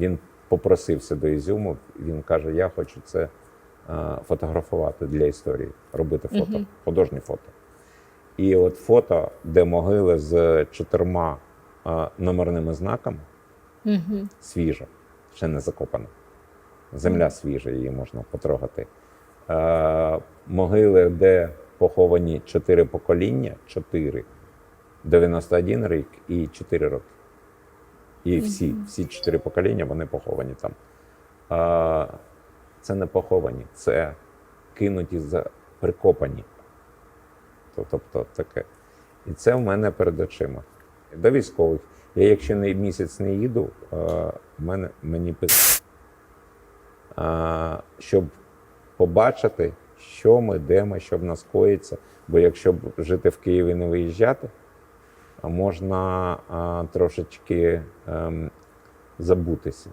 Він попросився до Ізюму. Він каже: Я хочу це фотографувати для історії, робити фото, Мгм. художні фото. І от фото, де могили з чотирма номерними знаками, Угу. свіжа, ще не закопана. Земля свіжа, її можна потрогати. Могили, де поховані чотири покоління, чотири, 91 рік і 4 роки. І всі, всі чотири покоління вони поховані там. Е, це не поховані, це кинуті за прикопані. Тобто таке. І це в мене перед очима. До військових. Я якщо не місяць не їду, мене мені писать, щоб побачити, що ми, де ми, що в нас коїться. Бо якщо б жити в Києві і не виїжджати, а можна трошечки ем, забутися.